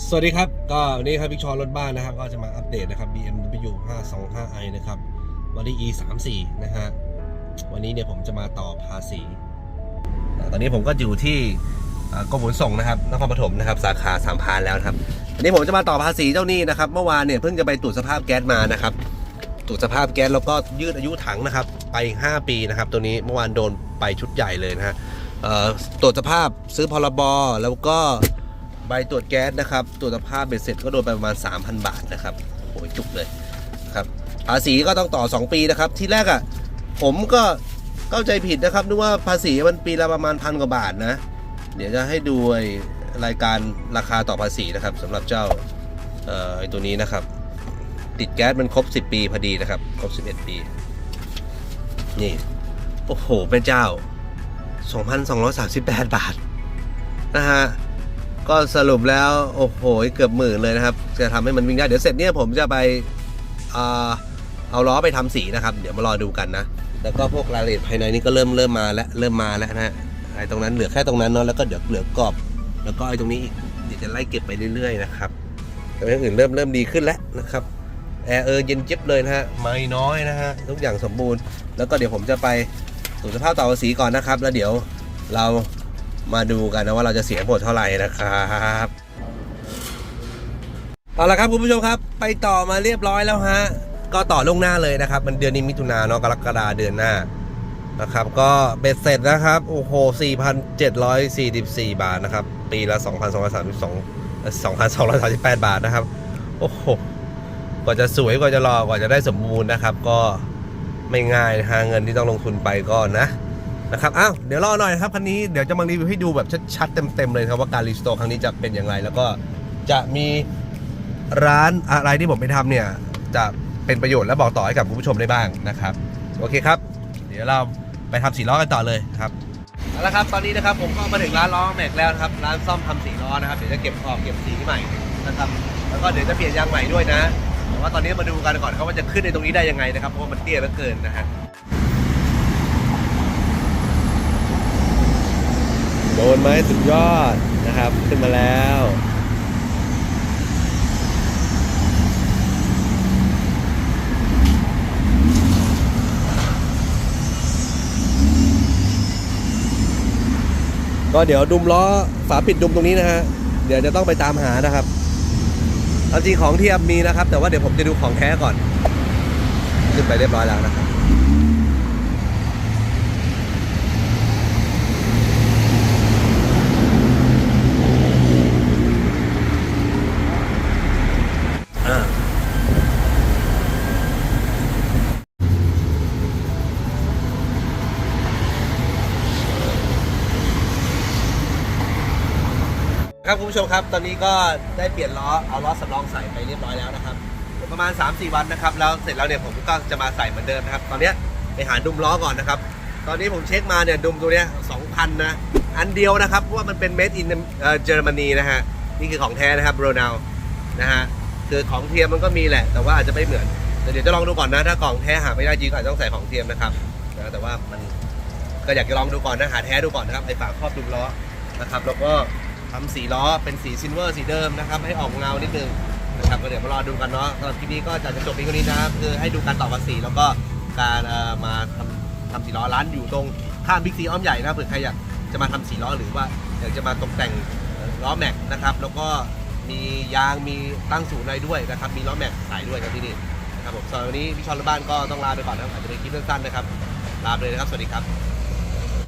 สวัสดีครับ ก็วันนี้ครับพี่ชอนรถบ้านนะครับ ก็จะมาอัปเดตนะครับ BMW 525i นะครับวันนี้ e 3 4นะฮะวันนี้เนี่ยผมจะมาต่อภาษี ตอนนี้ผมก็อยู่ที่กรมขนส่งนะครับนครปฐมนะครับ สาขาสามพานแล้วครับวันนี้ผมจะมาต่อภาษีเจ้านี้นะครับ เมื่อวานเนี่ยเพิ่งจะไปตรวจสภาพแก๊สมานะครับตรวจสภาพแก๊สแล้วก็ยืดอายุถังนะครับ ไป 5 ปีนะครับ ตัวนี้เมื่อวานโดนไปชุดใหญ่เลยนะฮะตรวจสภาพซื้อพรบแล้วก็ ใบตรวจแก๊สนะครับตรวจสภาพเบ็ดเสร็จก็โดนไปประมาณ 3,000 บาทนะครับโอ้ยจุกเลยครับภาษีก็ต้องต่อ 2 ปีนะครับ ที่แรกอะ่ะผมก็เข้าใจผิดนะครับนึกว่าภาษีมันปีละประมาณพันกว่าบาทนะ เดี๋ยวจะให้ดูรายการราคาต่อภาษีนะครับสำหรับเจ้าเอ่อตัวนี้นะครับ ติดแก๊สมันครบ 10 ปีพอดีนะครับ ครบ 11 ปี นี่โอ้โหเป็นเจ้า 2,238 บาทนะฮะ ก็สรุปแล้ว โอ้โห เกือบหมื่นเลยนะครับ จะทำให้มันวิ่งได้ เดี๋ยวเสร็จเนี่ยผมจะไปเอาล้อไปทำสีนะครับ เดี๋ยวมารอดูกันนะ แล้วก็พวกรายละเอียดภายในนี่ก็เริ่มเริ่มมาแล้วเริ่มมาแล้วนะฮะไอ้ตรงนั้นเหลือแค่ตรงนั้นเนาะแล้วก็เดี๋ยวเหลือกรอบ แล้วก็ไอ้ตรงนี้อีกเดี๋ยวจะไล่เก็บไปเรื่อยๆนะครับแต่อย่างอื่นเริ่มเริ่มดีขึ้นแล้วนะครับแอร์เออเย็นจี๊บเลยนะฮะไม่น้อยนะฮะทุกอย่างสมบูรณ์ แล้วก็เดี๋ยวผมจะไปตรวจสภาพต่อภาษีก่อนนะครับ แล้วเดี๋ยวเรา มาดูกันนะว่าเราจะเสียหมดเท่าไหร่นะครับเอาละครับคุณผู้ชมครับ ไปต่อมาเรียบร้อยแล้วฮะก็ต่อลวงหน้าเลยนะครับ มันเดือนนี้มิถุนาเนาะกรกฎาเดือนหน้านะครับ ก็เบ็ดเสร็จนะครับโอ้โห 4,744 บาทนะครับ ปีละ 2,232 2,238 บาทนะครับ โอ้โหกว่าจะสวยกว่าจะรอกว่าจะได้สมบูรณ์นะครับ ก็ไม่ง่ายนะฮะเงินที่ต้องลงทุนไปก็นะ นะครับอ้าวเดี๋ยวรอหน่อยนะครับคันนี้เดี๋ยวจะมารีวิวให้ดูแบบชัดๆเต็มๆเลยครับว่าการรีสโตร์ครั้งนี้จะเป็นอย่างไร แล้วก็จะมีร้านอะไรที่ผมไปทำเนี่ย จะเป็นประโยชน์และบอกต่อให้กับคุณผู้ชมได้บ้างนะครับ โอเคครับ เดี๋ยวเราไปทำสีล้อกันต่อเลยครับเอาละครับตอนนี้นะครับผมก็มาถึงร้านล้อแม็กแล้วนะครับร้านซ่อมทำสีล้อนะครับเดี๋ยวจะเก็บขอบเก็บสีใหม่นะครับแล้วก็เดี๋ยวจะเปลี่ยนยางใหม่ด้วยนะแต่ว่าตอนนี้มาดูกันก่อนครับว่าจะขึ้นในตรงนี้ได้ยังไงนะครับเพราะว่ามันเตี้ยเหลือเกินนะฮะ ดนไหมสุดยอดนะครับ ขึ้นมาแล้วก็เดี๋ยวดุมล้อฝาปิดดุมตรงนี้นะฮะ เดี๋ยวจะต้องไปตามหานะครับเอาจริงของเทียมมีนะครับ แต่ว่าเดี๋ยวผมจะดูของแท้ก่อน ขึ้นไปเรียบร้อยแล้วนะครับ ครับคุณผู้ชมครับตอนนี้ก็ได้เปลี่ยนล้อเอาล้อสำรองใส่ไปเรียบร้อยแล้วนะครับเดี๋ยวประมาณ 3-4 วันนะครับแล้วเสร็จแล้วเนี่ยผมก็จะมาใส่เหมือนเดิมนะครับตอนนี้ไปหาดุมล้อก่อนนะครับ ตอนนี้ผมเช็คมาเนี่ยดุมตัวเนี้ย2,000นะอันเดียวนะครับเพราะว่ามันเป็น made in เยอรมนีนะฮะนี่คือของแท้นะครับโรนัลนะฮะคือของเทียมมันก็มีแหละ แต่ว่าอาจจะไม่เหมือนแต่เดี๋ยวจะลองดูก่อนนะ ถ้าของแท้หาไม่ได้จริงก็อาจจะต้องใส่ของเทียมนะครับนะแต่ว่ามันก็อยากจะลองดูก่อนนะหาแท้ดูก่อนนะครับไอ้ฝาครอบดุมล้อนะครับแล้วก็ ทำสีล้อเป็นสีซิลเวอร์สีเดิมนะครับ ให้ออกเงานิดนึงนะครับก็เดี๋ยวมารอดูกันเนาะสำหรับคลิปนี้ก็จะจบเพียงเท่านี้นะครับคือให้ดูการต่อภาษีแล้วก็การมาทำทำสีล้อร้านอยู่ตรงข้ามบิ๊กซีอ้อมใหญ่นะเผื่อใครอยากจะมาทำสีล้อหรือว่าอยากจะมาตกแต่งล้อแม็กนะครับแล้วก็มียางมีตั้งศูนย์อะไรด้วยนะครับมีล้อแม็กขายด้วยครับที่นี่นะครับผมสำหรับวันนี้พี่ชอนรถบ้านก็ต้องลาไปก่อนนะครับอาจจะเป็นคลิปสั้นๆนะครับลาไปเลยนะครับสวัสดีครับ